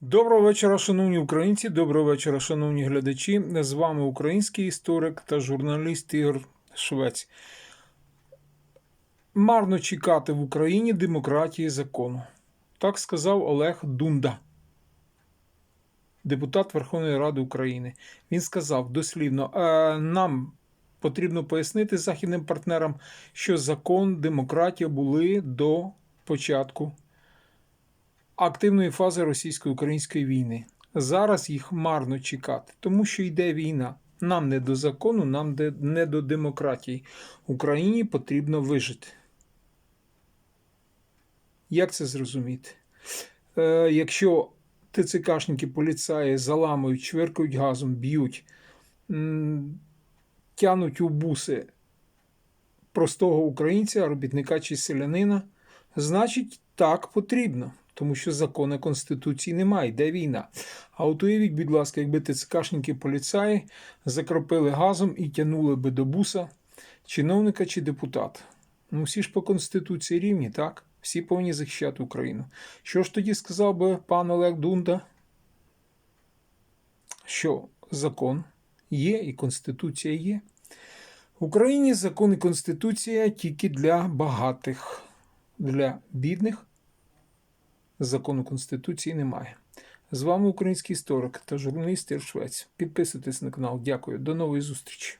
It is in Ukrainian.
Доброго вечора, шановні українці. Доброго вечора, шановні глядачі. З вами український історик та журналіст Ігор Швець. Марно чекати в Україні демократії закону. Так сказав Олег Дунда, депутат Верховної Ради України. Він сказав дослівно: «Е, нам потрібно пояснити західним партнерам, що закон, демократія були до початку активної фази російсько-української війни. Зараз їх марно чекати, тому що йде війна. Нам не до закону, нам не до демократії. Україні потрібно вижити. Як це зрозуміти? Е, якщо ТЦКшники, поліцаї заламують, чверкають газом, б'ють, тянуть у буси простого українця, робітника чи селянина, значить так потрібно, тому що закону Конституції немає, йде війна. А от уявіть, будь ласка, якби ТЦКшники поліцаї закропили газом і тянули би до буса чиновника чи депутата. Ну, всі ж по Конституції рівні, так? Всі повинні захищати Україну. Що ж тоді сказав би пан Олег Дунда? Що закон є і Конституція є. В Україні закон і Конституція тільки для багатих, для бідних закону Конституції немає. З вами український історик та журналіст Ір Швець. Підписуйтесь на канал. Дякую. До нової зустрічі.